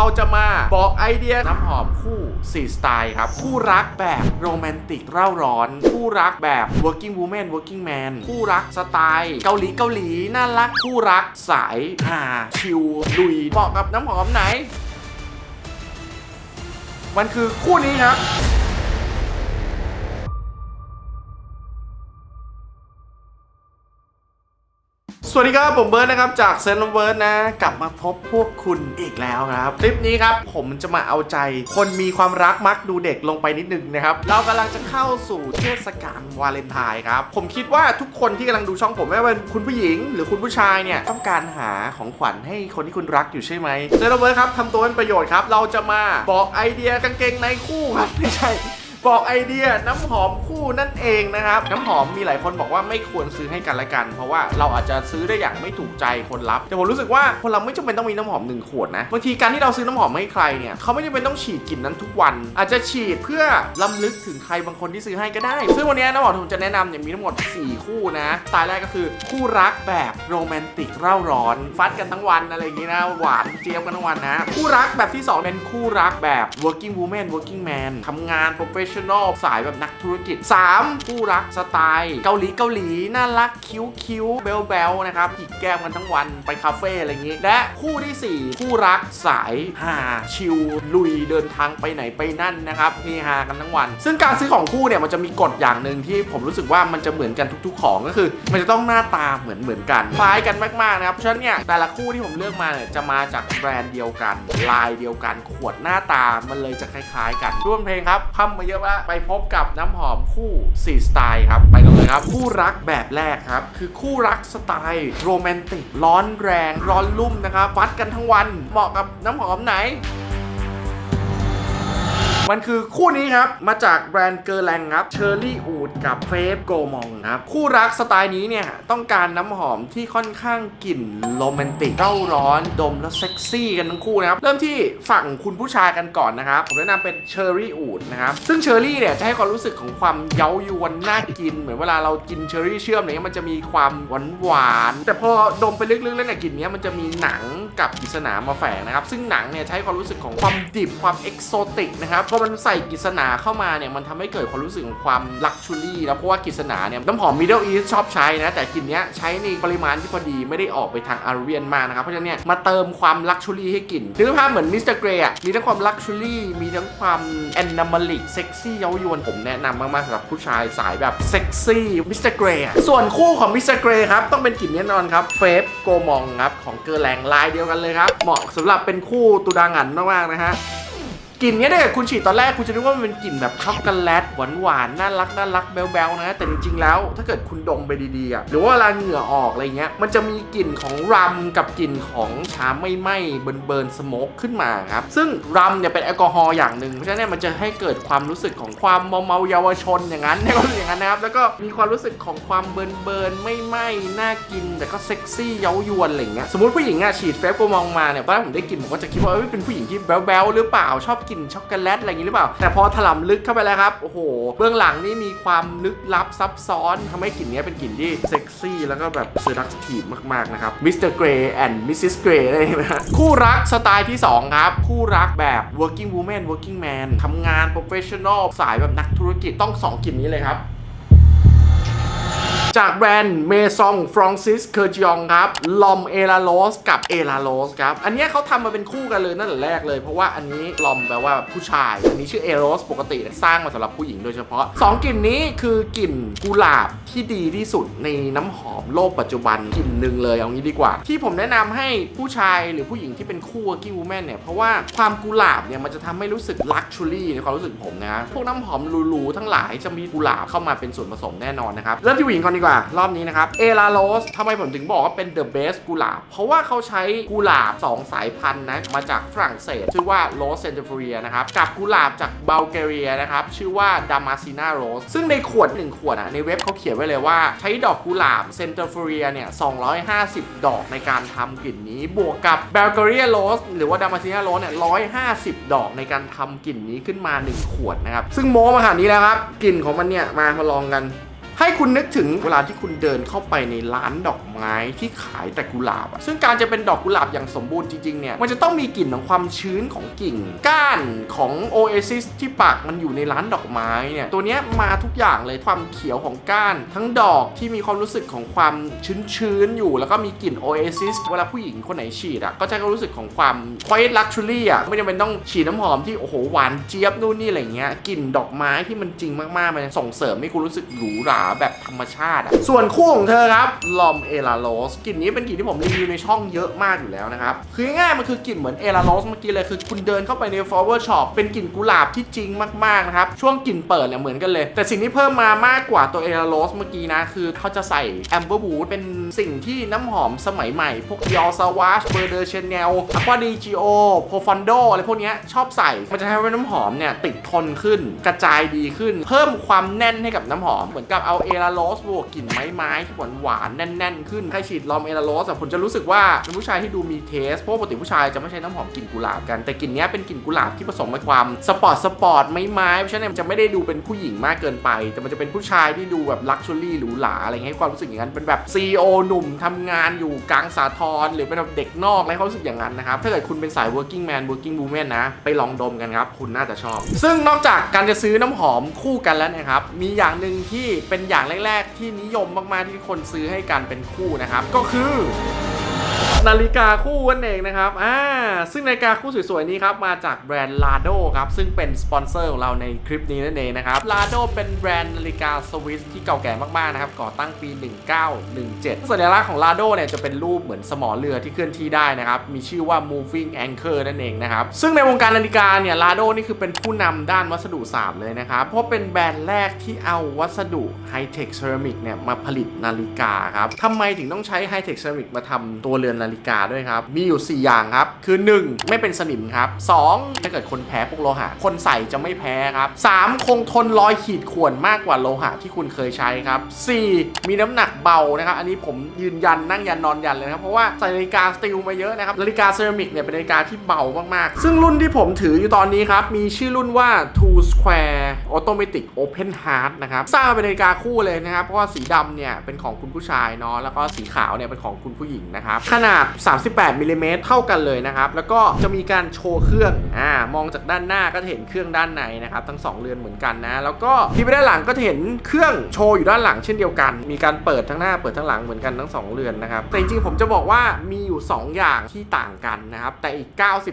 เราจะมาบอกไอเดียน้ำหอมคู่4สไตล์ครับ คู่รักแบบโรแมนติกเร่าร้อน คู่รักแบบ working woman working man คู่รักสไตล์เกาหลีเกาหลีน่ารักคู่รักสายหาชิลลุยเหมาะกับน้ำหอมไหน มันคือคู่นี้ครับ สวัสดีครับ ผมเบิร์ดนะครับ จากเซนต์เบิร์ดนะ กลับมาพบพวกคุณอีกแล้วครับ คลิปนี้ครับ ผมจะมาเอาใจ คนมีความรักมักดูเด็กลงไปนิดนึงนะครับ เรากำลังจะเข้าสู่เทศกาลวาเลนไทน์ครับ ผมคิดว่าทุกคนที่กำลังดูช่องผมไม่ว่าเป็นคุณผู้หญิง หรือคุณผู้ชายเนี่ยต้องการหาของขวัญให้คนที่คุณรักอยู่ใช่ไหมเซนต์เบิร์ดครับทำตัวเป็นประโยชน์ครับเราจะมาบอกไอเดียกางเกงในคู่ครับไม่ใช่ บอกไอเดียน้ำหอมคู่นั่นเองนะครับน้ำหอมมีหลายคนบอกว่าไม่ควรซื้อให้กันและกัน เพราะว่าเราอาจจะซื้อได้อย่างไม่ถูกใจคนรับ แต่ผมรู้สึกว่าคนเราไม่จำเป็นต้องมีน้ำหอมหนึ่งขวดนะบางทีการที่เราซื้อน้ำหอมให้ใครเนี่ยเขาไม่จำเป็นต้องฉีดกลิ่นนั้นทุกวัน อาจจะฉีดเพื่อล้ำลึกถึงใครบางคนที่ซื้อให้ก็ได้ ซึ่งวันนี้น้ำหอมที่ผมจะแนะนำเนี่ยมีทั้งหมด 4 คู่นะสไตล์แรกก็คือคู่รักแบบโรแมนติกเร่าร้อนฟัดกันทั้งวันอะไรอย่างงี้นะหวานเจี๊ยบกันทั้งวันนะคู่รักแบบที่สองเป็นคู่รักแบบ working woman working man ทำงาน professional สายแบบนักธุรกิจ 3. คู่รักสไตล์เกาหลีเกาหลี น่ารักคิ้วคิ้วเบลเบลนะครับจิกแก้มกันทั้งวันไปคาเฟ่อะไรอย่างงี้ และคู่ที่ 4 คู่รักสายหาชิลลุยเดินทางไปไหนไปนั่นนะครับเฮฮากันทั้งวัน ซึ่งการซื้อของคู่เนี่ยมันจะมีกฎอย่างหนึ่งที่ผมรู้สึกว่ามันจะเหมือนกันทุก ๆ ของก็คือ มันจะต้องหน้าตาเหมือนเหมือนกันคล้ายกันมากๆนะครับเพราะฉะนั้นเนี่ยแต่ละคู่ที่ผมเลือกมาเนี่ยจะมาจากแบรนด์เดียวกัน ลายเดียวกันขวดหน้าตามันเลยจะคล้าย ๆ กันร่วมเพลงครับพัมมาเยอะมากไปพบกับน้ำหอมคู่4สไตล์ครับ ไปกันเลยครับ คู่รักแบบแรกครับ คือคู่รักสไตล์โรแมนติก ร้อนแรง ร้อนลุ่มนะครับฟัดกันทั้งวัน เหมาะกับน้ำหอมไหน มันคือคู่นี้ครับ มาจากแบรนด์เกอร์แลงครับเชอร์รี่อูดกับเฟฟโกมองครับ คู่รักสไตล์นี้เนี่ย ต้องการน้ำหอมที่ค่อนข้างกลิ่นโรแมนติกเร่าร้อนดมแล้วเซ็กซี่กันทั้งคู่นะครับ เริ่มที่ฝั่งคุณผู้ชายกันก่อนนะครับ ผมแนะนำเป็นเชอร์รี่อูดนะครับ ซึ่งเชอร์รี่เนี่ยจะให้ความรู้สึกของความเย้ายวนน่ากิน เหมือนเวลาเรากินเชอร์รี่เชื่อมอะไรเงี้ยมันจะมีความหวานหวานแต่พอดมไปลึกๆแล้วเนี่ยกลิ่นเนี้ยมันจะมีหนังกับกิษณามาแฝงนะครับซึ่งหนังเนี่ยให้ความรู้สึกของความดิบความเอกโซติกนะครับมันใส่กิษณาเข้ามาเนี่ยมันทำให้เกิดความรู้สึกของความลักชูรี่นะเพราะว่ากิษณาเนี่ยน้ำหอมมิดเดิลอีสชอบใช้นะแต่กลิ่นเนี้ยใช้ในปริมาณที่พอดีไม่ได้ออกไปทางอาร์เวียนมากนะครับเพราะฉะนั้นเนี่ยมาเติมความลักชูรี่ให้กลิ่นนึกภาพเหมือนมิสเตอร์เกรย์มีทั้งความลักชูรี่มีทั้งความแอนนามาลิกเซ็กซี่เย้ายวนผมแนะนำมากๆสำหรับผู้ชายสายแบบเซ็กซี่มิสเตอร์เกรย์ส่วนคู่ของมิสเตอร์เกรย์ครับต้องเป็นกลิ่นแน่นอนครับเฟฟโกมองครับของเกอร์แรงลายเดียวกันเลยครับเหมาะสำหรับเป็นคู่ตูดางันมากๆนะฮะ กลิ่นเนี้ยถ้าเกิดคุณฉีดตอนแรกคุณจะนึกว่ามันเป็นกลิ่นแบบช็อกโกแลตหวานหวานๆน่ารักน่ารักแบ๊วๆนะ แต่จริงๆแล้ว ถ้าเกิดคุณดมไปดีๆอะหรือว่าเวลาเหงื่อออกอะไรเงี้ยมันจะมีกลิ่นของรัมกับกลิ่นของชาไม่ไหม้เบิร์นเบิร์นสโมกขึ้นมาครับซึ่งรัมเนี่ยเป็นแอลกอฮอล์อย่างหนึ่งเพราะฉะนั้นเนี่ยมันจะให้เกิดความรู้สึกของความเมาเมาๆเยาวชนอย่างนั้นเนี่ยก็คือย่างนั้นนะครับแล้วก็มีความรู้สึกของความเบิร์นเบิร์นไม่ไหม้น่ากิน แต่ก็เซ็กซี่เย้ายวนอะไรเงี้ยสมมติผู้หญิงอะฉีดเฟฟโกมองมาเนี่ยตอนแรกผมได้กลิ่นผมก็จะคิดว่าเอ้ยเป็นผู้หญิงที่แบ๊วๆหรือเปล่าชอบกลิ่นช็อกโกแลตอะไรอย่างนี้หรือเปล่า แต่พอถลำลึกเข้าไปแล้วครับ โอ้โห เบื้องหลังนี่มีความลึกลับซับซ้อนทำให้กลิ่นนี้เป็นกลิ่นที่เซ็กซี่แล้วก็แบบเซอร์ดักทีฟมาก ๆ นะครับ มิสเตอร์เกรย์แอนด์มิสซิสเกรย์ได้ไหมฮะคู่รักสไตล์ที่ 2 ครับ คู่รักแบบ working woman working man ทำงาน professional สายแบบนักธุรกิจต้อง 2กลิ่นนี้เลยครับ จากแบรนด์เมซองฟรองซิสเคอร์จองครับลอมเอลาโลสกับเอลาโลสครับ อันนี้เขาทำมาเป็นคู่กันเลยตั้งแต่แรกเลย เพราะว่าอันนี้ลอมแปลว่าผู้ชาย อันนี้ชื่อเอโรสปกติสร้างมาสำหรับผู้หญิงโดยเฉพาะ 2 กลิ่นนี้คือกลิ่นกุหลาบที่ดีที่สุดในน้ำหอมโลกปัจจุบันกลิ่นหนึ่งเลยเอางี้ดีกว่า ที่ผมแนะนำให้ผู้ชายหรือผู้หญิงที่เป็นคู่ working woman เนี่ยเพราะว่าความกุหลาบเนี่ยมันจะทำให้รู้สึกลักชัวรี่ในความรู้สึกผมนะพวกน้ำหอมหรูๆทั้งหลายจะมีกุหลาบเข้ามาเป็นส่วนผสมแน่นอนนะครับเริ่มที่ผู้หญิงก่อนดีกว่ารอบนี้นะครับเอลาโรสทำไมผมถึงบอกว่าเป็น the best กุหลาบ เพราะว่าเขาใช้กุหลาบ 2 สายพันธุ์นะมาจากฝรั่งเศส ชื่อว่าโรสเซนเตอร์เรียนะครับกับกุหลาบจากบัลแกเรียนะครับชื่อว่าดามาซินาโรสซึ่งในขวด 1 ขวดอะในเว็บเขาเขียนไว้เลยว่าใช้ดอกกุหลาบเซนเตอร์เรียเนี่ย250 ดอกในการทำกลิ่นนี้ บวกกับบัลแกเรียโรสหรือว่าดามาซินาโรสเนี่ย150 ดอกในการทำกลิ่นนี้ขึ้นมา 1 ขวดนะครับซึ่งโม้มาขนาดนี้แล้วครับกลิ่นของมันเนี่ยมามาลองกัน ให้คุณนึกถึงเวลาที่คุณเดินเข้าไปในร้านดอกไม้ที่ขายแต่กุหลาบอะซึ่งการจะเป็นดอกกุหลาบอย่างสมบูรณ์จริงๆเนี่ยมันจะต้องมีกลิ่นของความชื้นของกิ่ง ก้านของโอเอซิสที่ปากมันอยู่ในร้านดอกไม้เนี่ยตัวเนี้ยมาทุกอย่างเลยความเขียวของก้าน ทั้งดอกที่มีความรู้สึกของความชื้นๆอยู่ แล้วก็มีกลิ่นโอเอซิสเวลาผู้หญิงคนไหนฉีดอะก็จะรู้สึกของความ quiet luxury อะไม่จำเป็นต้องฉีดน้ำหอมที่โอ้โหหวานเจี๊ยบนู่นนี่อะไรเงี้ยกลิ่นดอกไม้ที่มันจริงมากๆมันส่งเสริมให้คุณรู้สึกหรูหราแบบธรรมชาติอะส่วนคู่ของเธอครับลอมเอลาโรสกลิ่นนี้เป็นกลิ่นที่ผมรีวิวในช่องเยอะมากอยู่แล้วนะครับ คือง่ายๆมันคือกลิ่นเหมือนเอลาโรสเมื่อกี้เลยคือคุณเดินเข้าไปใน flower shop เป็นกลิ่นกุหลาบที่จริงมากๆนะครับ ช่วงกลิ่นเปิดเนี่ยเหมือนกันเลย แต่สิ่งที่เพิ่มมามากกว่าตัวเอลาโรสเมื่อกี้นะคือเขาจะใส่แอมเบอร์บูดเป็นสิ่งที่น้ำหอมสมัยใหม่ พวกยอซาวาชเบอร์เดอร์เชนแนลอะควาดีจิโอโพฟอนโดอะไรพวกนี้ชอบใส่ มันจะทำให้น้ำหอมเนี่ยติดทนขึ้น กระจายดีขึ้น เพิ่มความแน่นให้กับน้ำหอม เหมือนกับเอาเอลาโรสบวกกลิ่นไม้ไม้ที่หวานหวานแน่น ๆ ขึ้นใครฉีดลอมเอลาโรสอะผมจะรู้สึกว่าเป็นผู้ชายที่ดูมีเทสเพราะปกติผู้ชายจะไม่ใช้น้ำหอมกลิ่นกุหลาบกันแต่กลิ่นนี้เป็นกลิ่นกุหลาบที่ผสมกับความสปอร์ตสปอร์ตไม้ไม้เพราะฉะนั้นมันจะไม่ได้ดูเป็นผู้หญิงมากเกินไป แต่มันจะเป็นผู้ชายที่ดูแบบลักชัวรี่หรูหราอะไรเงี้ยความรู้สึกอย่างนั้นเป็นแบบ CEO หนุ่มทำงานอยู่กลางสาทรหรือเป็นแบบเด็กนอกอะไรเขารู้สึกอย่างนั้นนะครับ ถ้าเกิดคุณเป็นสาย working man working woman นะ ไปลองดมกันครับ คุณน่าจะชอบ ซึ่งนอกจากการจะซื้อน้ำหอมคู่กันแล้วนะครับ มีอย่างหนึ่งที่เป็นอย่างแรก ๆ ที่นิยมมากๆที่คนซื้อให้กันเป็นคู่นะครับ ก็คือ นาฬิกาคู่นั่นเองนะครับ อ่า ซึ่งนาฬิกาคู่สวยๆนี้ครับ มาจากแบรนด์ Lado ครับ ซึ่งเป็นสปอนเซอร์ของเราในคลิปนี้นั่นเองนะครับ Lado เป็นแบรนด์นาฬิกาสวิสที่เก่าแก่มากๆนะครับ ก่อตั้งปี 1917 สัญลักษณ์ของ Lado เนี่ยจะเป็นรูปเหมือนสมอเรือที่เคลื่อนที่ได้นะครับ มีชื่อว่า moving anchor นั่นเองนะครับ ซึ่งในวงการนาฬิกาเนี่ย Lado นี่คือเป็นผู้นำด้านวัสดุสามเลยนะครับ เพราะเป็นแบรนด์แรกที่เอาวัสดุไฮเทคเซรามิกเนี่ยมาผลิตนาฬิกาครับทำไมถึงต้องใช้ไฮเทคเซรามิกมาทำตัวเรือือนนาฬิกาด้วยครับ มีอยู่ 4 อย่างครับ คือ 1. ไม่เป็นสนิมครับ 2. ถ้าเกิดคนแพ้พวกโลหะ คนใส่จะไม่แพ้ครับ 3. คงทนรอยขีดข่วนมากกว่าโลหะที่คุณเคยใช้ครับ 4. มีน้ำหนักเบานะครับ อันนี้ผมยืนยันนั่งยันนอนยันเลยครับ เพราะว่าใส่นาฬิกาสตีลมาเยอะนะครับ นาฬิกาเซรามิกเนี่ยเป็นนาฬิกาที่เบามากๆ ซึ่งรุ่นที่ผมถืออยู่ตอนนี้ครับ มีชื่อรุ่นว่า Two Square Automatic Open Heart นะครับ สร้างเป็นนาฬิกาคู่เลยนะครับ เพราะว่าสีดำเนี่ยเป็นของคุณผู้ชายเนาะ แล้วก็สีขาวเนี่ยเป็นของคุณผู้หญิงนะครับขนาด 38มิลลิเมตรเท่ากันเลยนะครับ แล้วก็จะมีการโชว์เครื่องอ่ามองจากด้านหน้าก็จะเห็นเครื่องด้านในนะครับ ทั้ง 2 เรือนเหมือนกันนะ แล้วก็ที่ไปด้านหลังก็จะเห็นเครื่องโชว์อยู่ด้านหลังเช่นเดียวกัน มีการเปิดทั้งหน้าเปิดทั้งหลังเหมือนกันทั้ง 2 เรือนนะครับ แต่จริงๆผมจะบอกว่ามีอยู่ 2 อย่างที่ต่างกันนะครับ แต่อีก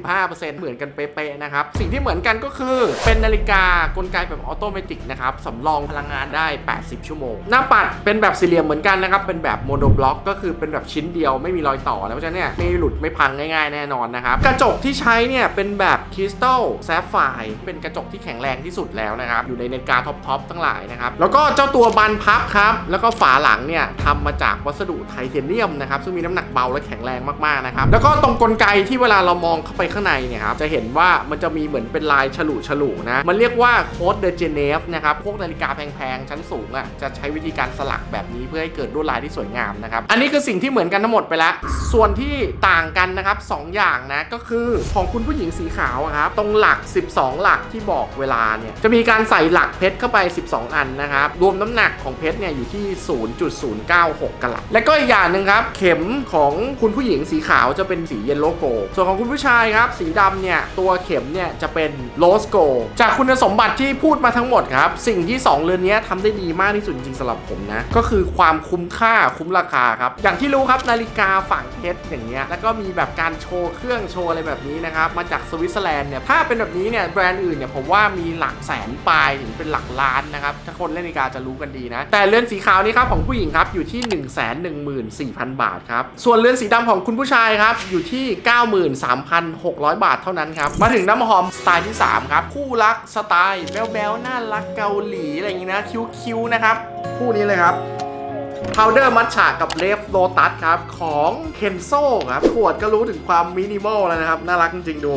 95%เหมือนกันเป๊ะๆนะครับ สิ่งที่เหมือนกันก็คือเป็นนาฬิกากลไกแบบออโตเมติกนะครับสำรองพลังงานได้ 80 ชั่วโมง หน้าปัดเป็นแบบสี่เหลี่ยมเหมือนกันนะครับ เป็นแบบโมโนบล็อก ก็คือเป็นแบบชิ้นเดียวไม่มีรอยต่อแล้วเพราะฉะนั้นเนี่ยไม่หลุดไม่พังง่ายๆ แน่นอนนะครับ กระจกที่ใช้เนี่ยเป็นแบบคริสตัลแซฟไฟร์เป็นกระจกที่แข็งแรงที่สุดแล้วนะครับ อยู่ในนาฬิกาท็อปๆทั้งหลายนะครับ แล้วก็เจ้าตัวบานพับครับ แล้วก็ฝาหลังเนี่ยทำมาจากวัสดุไทเทเนียมนะครับ ซึ่งมีน้ำหนักเบาและแข็งแรงมากๆนะครับ แล้วก็ตรงกลไกที่เวลาเรามองเข้าไปข้างในเนี่ยครับจะเห็นว่ามันจะมีเหมือนเป็นลายฉลุฉลุนะมันเรียกว่าโค้ดเดเจเนฟนะครับพวกนาฬิกาแพงๆชั้นสูงอะจะใช้วิธีการสลักแบบนี้เพื่อให้เกิดลวดลายที่สวยงามนะครับอันนี้คือสิ่งที่เหมือนกันทั้งหมดไปแล้วส่วนที่ต่างกันนะครับสองอย่างนะก็คือของคุณผู้หญิงสีขาวครับตรงหลัก 12 หลักที่บอกเวลาเนี่ยจะมีการใส่หลักเพชรเข้าไป 12 อันนะครับรวมน้ำหนักของเพชรเนี่ยอยู่ที่ 0.096กะลัตและก็อีกอย่างหนึ่งครับเข็มของคุณผู้หญิงสีขาวจะเป็นสีเยลโลโกส่วนของคุณผู้ชายครับสีดำเนี่ยตัวเข็มเนี่ยจะเป็นโรสโกจากคุณสมบัติที่พูดมาทั้งหมดครับสิ่งที่ 2 เรือนนี้ทำได้ดีมากที่สุดจริงๆสำหรับผมนะก็คือความคุ้มค่าคุ้มราคาครับอย่างที่รู้ครับนาฬิกาฝังเพชรอย่างเงี้ยแล้วก็มีแบบการโชว์เครื่องโชว์อะไรแบบนี้นะครับมาจากสวิตเซอร์แลนด์เนี่ยถ้าเป็นแบบนี้เนี่ยแบรนด์อื่นเนี่ยผมว่ามีหลักแสนปลายถึงเป็นหลักล้านนะครับถ้าคนเล่นนาฬิกาจะรู้กันดีนะ แต่เรือนสีขาวนี้ครับของผู้หญิงครับอยู่ที่ 1 1 4 0 0 0 บาทครับส่วนเรือนสีดำของคุณผู้ชายครับอยู่ที่ 93,600 บาทเท่านั้นครับมาถึงน้ำหอมสไตล์ที่ 3 ครับ คู่รักสไตล์แบ๊วๆน่ารักเกาหลีอะไรอย่างงี้นะคิ้วๆนะครับคู่นี้เลยครับ พาวเดอร์มัทฉะกับเลฟโลตัสครับ ของเคนโซครับ ขวดก็รู้ถึงความมินิมอลแล้วนะครับ น่ารักจริงๆดู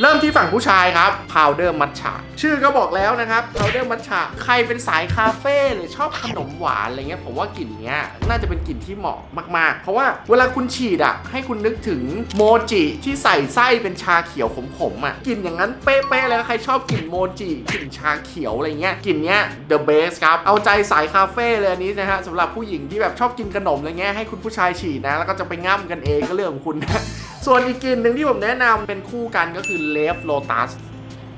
เริ่มที่ฝั่งผู้ชายครับ powder matcha ชื่อก็บอกแล้วนะครับ powder matcha ใครเป็นสายคาเฟ่หรือชอบขนมหวานอะไรเงี้ยผมว่ากลิ่นเนี้ยน่าจะเป็นกลิ่นที่เหมาะมาก ๆ เพราะว่าเวลาคุณฉีดอะให้คุณนึกถึงโมจิที่ใส่ไส้เป็นชาเขียวขมๆอะกลิ่นอย่างนั้นเป๊ะๆเลยใครชอบกลิ่นโมจิกลิ่นชาเขียวอะไรเงี้ยกลิ่นเนี้ย the best ครับเอาใจสายคาเฟ่เลยอันนี้นะฮะสำหรับผู้หญิงที่แบบชอบกินขนมอะไรเงี้ยให้คุณผู้ชายฉีดนะ แล้วก็จะไปง่ำกันเองก็เรื่องของคุณนะ ส่วนอีกกลิ่นหนึ่งที่ผมแนะนำเป็นคู่กันก็คือเลฟโลตัส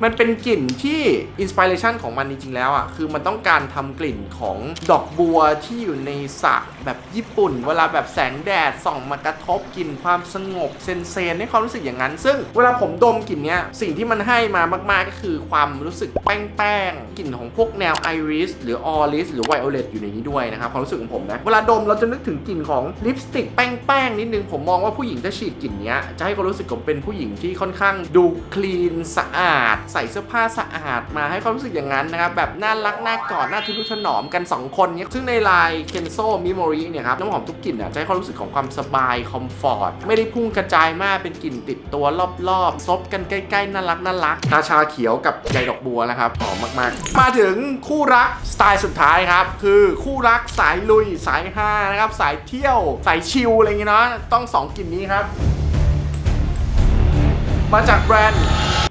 มันเป็นกลิ่นที่อินสปิเรชันของมันจริงๆแล้วอะคือมันต้องการทำกลิ่นของดอกบัวที่อยู่ในสระแบบญี่ปุ่น เวลาแบบแสงแดดส่องมากระทบกลิ่นความสงบเซนเซนให้ความรู้สึกอย่างนั้น ซึ่งเวลาผมดมกลิ่นเนี้ยสิ่งที่มันให้มามากๆก็คือความรู้สึกแป้งๆกลิ่นของพวกแนวไอริสหรือออริสหรือไวโอเลตอยู่ในนี้ด้วยนะครับความรู้สึกของผมนะเวลาดมเราจะนึกถึงกลิ่นของลิปสติกแป้งๆนิดนึงผมมองว่าผู้หญิงจะฉีดกลิ่นเนี้ยจะให้ความรู้สึกของเป็นผู้หญิงที่ค่อนข้างดูคลีนสะอาดใส่เสื้อผ้าสะอาดมาให้ความรู้สึกอย่างนั้นนะครับ แบบน่ารักน่ากอดน่าทุนุถนอมกัน 2 คนเนี้ยซึ่งในลายเคนโซมิโมริเนี่ยครับน้ำหอมทุกกลิ่นอะจะให้ความรู้สึกของความสบายคอมฟอร์ตไม่ได้พุ่งกระจายมากเป็นกลิ่นติดตัวรอบๆซบกันใกล้ๆน่ารักน่ารักตาชาเขียวกับใยดอกบัวนะครับหอมมากๆ มาถึงคู่รักสไตล์สุดท้ายครับคือคู่รักสายลุยสายฮานะครับสายเที่ยวสายชิลอะไรเงี้ยเนาะต้องสองกลิ่นนี้ครับ มาจากแบรนด์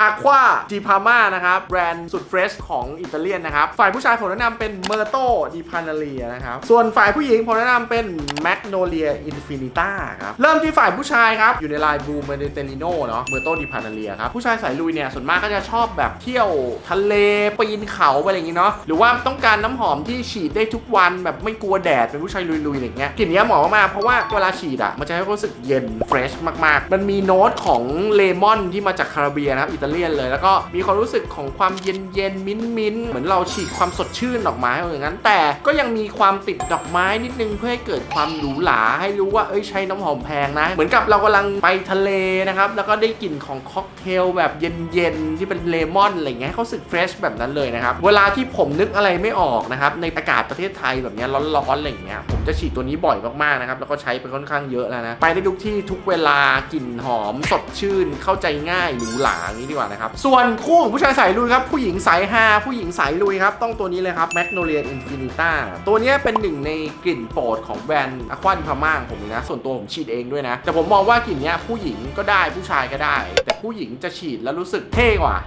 Aqua di Parma นะครับ แบรนด์สุดเฟรชของอิตาเลียนนะครับ ฝ่ายผู้ชายผมแนะนำเป็น Merto di Panalia นะครับ ส่วนฝ่ายผู้หญิงผมแนะนำเป็น Magnolia Infinita ครับ เริ่มที่ฝ่ายผู้ชายครับ อยู่ในลาย Blue Mediterranean เนาะ Merto di Panalia ครับ ผู้ชายสายลุยเนี่ยส่วนมากก็จะชอบแบบเที่ยวทะเลปีนเขาไปอะไรอย่างงี้เนาะหรือว่าต้องการน้ำหอมที่ฉีดได้ทุกวันแบบไม่กลัวแดดเป็นผู้ชายลุยๆอะไรอย่างเงี้ยกลิ่นเนี้ยเหมาะมากๆเพราะว่าเวลาฉีดอะมันจะให้ความรู้สึกเย็นเฟรชมากๆ มันมีโน้ตของเลมอนที่มาจากคาราเบียนะครับอิตาเลียนเลย แล้วก็มีความรู้สึกของความเย็นเย็นมิ้นมิ้นเหมือนเราฉีดความสดชื่นออกมาให้อย่างนั้น แต่ก็ยังมีความติดดอกไม้นิดนึงเพื่อให้เกิดความหรูหราให้รู้ว่าเอ้ยใช้น้ำหอมแพงนะ เหมือนกับเรากำลังไปทะเลนะครับ แล้วก็ได้กลิ่นของค็อกเทลแบบเย็นๆที่เป็นเลมอนอะไรเงี้ยให้เขาสึกเฟรชแบบนั้นเลยนะครับ เวลาที่ผมนึกอะไรไม่ออกนะครับในอากาศประเทศไทยแบบนี้ร้อนๆอะไรเงี้ยผมจะฉีดตัวนี้บ่อยมากๆนะครับแล้วก็ใช้ไปค่อนข้างเยอะแล้วนะไปได้ทุกที่ทุกเวลากลิ่นหอมสดชื่นเข้าใจง่ายหรูหราอย่างนี้ดีกว่านะครับ ส่วนคู่ของผู้ชายสายลุยครับผู้หญิงสายฮาผู้หญิงสายลุยครับต้องตัวนี้เลยครับ Magnolia Infinita ตัวนี้เป็นหนึ่งในกลิ่นโปรดของแบรนด์อควาดิพาม่าของผมนะ ส่วนตัวผมฉีดเองด้วยนะ แต่ผมมองว่ากลิ่นนี้ผู้หญิงก็ได้ผู้ชายก็ได้ แต่ผู้หญิงจะฉีดแล้วรู้สึกเท่กว่า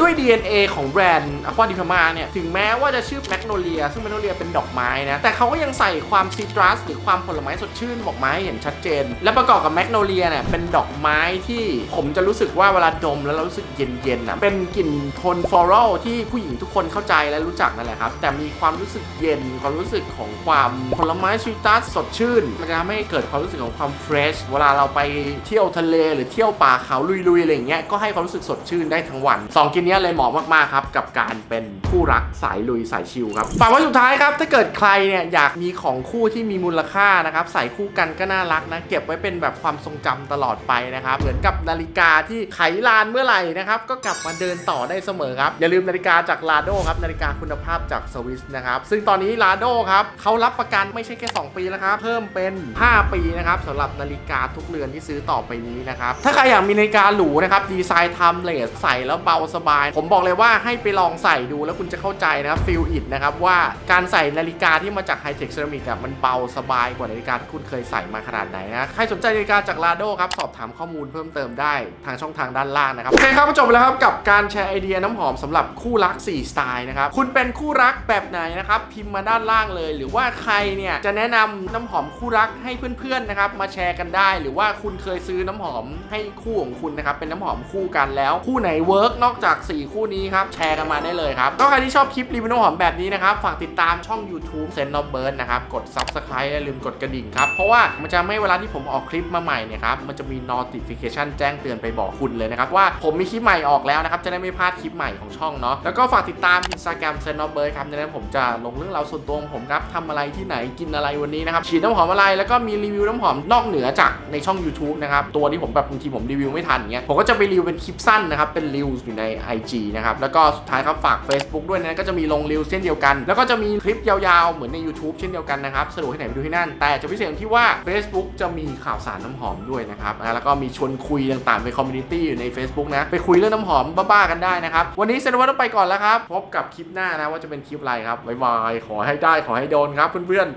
ด้วย DNA ของแบรนด์ Aqua di Parma เนี่ย ถึงแม้ว่าจะชื่อ Magnolia ซึ่ง Magnolia เป็นดอกไม้นะ แต่เขาก็ยังใส่ความซิตรัสหรือความผลไม้สดชื่นออกมาให้เห็นชัดเจน และประกอบกับ Magnolia เนี่ย เป็นดอกไม้ที่ผมจะรู้สึกว่าเวลาดมแล้วเรารู้สึกเย็นๆนะเป็นกลิ่นโทนฟลอรัลที่ผู้หญิงทุกคนเข้าใจและรู้จักนั่นแหละครับ แต่มีความรู้สึกเย็นความรู้สึกของความผลไม้ซิตรัสสดชื่น มันจะทำให้เกิดความรู้สึกของความเฟรชเวลาเราไปเที่ยวทะเลหรือเที่ยวป่าเขาลุยๆอะไรอย่างเงี้ยก็ให้ความรู้สึกสดชื่นได้ทั้งวันสองกินเนี้ยเลยเหมาะมากๆครับกับการเป็นคู่รักสายลุยสายชิลครับฝากไว้สุดท้ายครับถ้าเกิดใครเนี่ยอยากมีของคู่ที่มีมูลค่านะครับใส่คู่กันก็น่ารักนะเก็บไว้เป็นแบบความทรงจำตลอดไปนะครับเหมือนกับนาฬิกาที่ไขลานเมื่อไหร่นะครับก็กลับมาเดินต่อได้เสมอครับอย่าลืมนาฬิกาจากลาโดครับนาฬิกาคุณภาพจากสวิสนะครับซึ่งตอนนี้ลาโดครับเขารับประกันไม่ใช่แค่ 2 ปีแล้วครับเพิ่มเป็น 5 ปีนะครับสำหรับนาฬิกาทุกเรือนที่ซื้อต่อไปนี้นะครับถ้าใครอยากมีนาฬิกาหรูนะครับดีไซน์ทำเลสใส่แล้วเบาสบาย ผมบอกเลยว่าให้ไปลองใส่ดูแล้วคุณจะเข้าใจนะครับฟิลอิดนะครับว่าการใส่นาฬิกาที่มาจากไฮเทคเซรามิกมันเบาสบายกว่านาฬิกาที่คุณเคยใส่มาขนาดไหนนะใครสนใจนาฬิกาจากลาโดครับสอบถามข้อมูลเพิ่มเติมได้ทางช่องทางด้านล่างนะครับโอเคครับจบไปแล้วครับกับการแชร์ไอเดียน้ำหอมสำหรับคู่รัก 4 สไตล์นะครับคุณเป็นคู่รักแบบไหนนะครับพิมพ์มาด้านล่างเลย หรือว่าใครเนี่ยจะแนะนำน้ำหอมคู่รักให้เพื่อนๆนะครับมาแชร์กันได้ หรือว่าคุณเคยซื้อน้ำหอมให้คู่ของคุณนะครับเป็นน้ำหอมคู่กันแล้วคู่ไหนเวิร์กนอกจาก4 คู่นี้ครับ แชร์กันมาได้เลยครับ ก็ใครที่ชอบคลิปรีวิวน้ำหอมแบบนี้นะครับ ฝากติดตามช่อง YouTube เซนต์นอเบิร์นนะครับ กด Subscribe และลืมกดกระดิ่งครับ เพราะว่ามันจะไม่เวลาที่ผมออกคลิปมาใหม่เนี่ยครับ มันจะมี notification แจ้งเตือนไปบอกคุณเลยนะครับ ว่าผมมีคลิปใหม่ออกแล้วนะครับ จะได้ไม่พลาดคลิปใหม่ของช่องเนาะ แล้วก็ฝากติดตาม Instagram เซนต์นอเบิร์นครับในนั้นผมจะลงเรื่องราวส่วนตัวของผมครับทำอะไรที่ไหนกินอะไรวันนี้นะครับฉีดน้ำหอมอะไรแล้วก็มีรีวิวน้ำหอมนอกเหนือจากในช่อง YouTube นะครับตัวที่ผมแบบบางทีผมรีวิวไม่ทันเงี้ยผมก็จะไปรีวิวเป็นคลิปสั้นนะครับเป็นรีวิวอยู่ใน IG นะครับแล้วก็สุดท้ายครับฝาก Facebook ด้วยนะก็จะมีลงรีวเช่นเดียวกัน แล้วก็จะมีคลิปยาวๆ เหมือนใน YouTube เช่นเดียวกันนะครับสะดวกที่ไหนไปดูที่นั่น แต่จะพิเศษตรงที่ว่า Facebook จะมีข่าวสารน้ำหอมด้วยนะครับแล้วก็มีชวนคุยต่างๆเป็นคอมมูนิตี้อยู่ใน Facebook นะไปคุยเรื่องน้ำหอมบ้าๆกันได้นะครับวันนี้เซนวัตต้องไปก่อนแล้วครับพบกับคลิปหน้านะว่าจะเป็นคลิปอะไรครับบ๊ายบายขอให้ได้ขอให้โดนครับเพื่อนๆ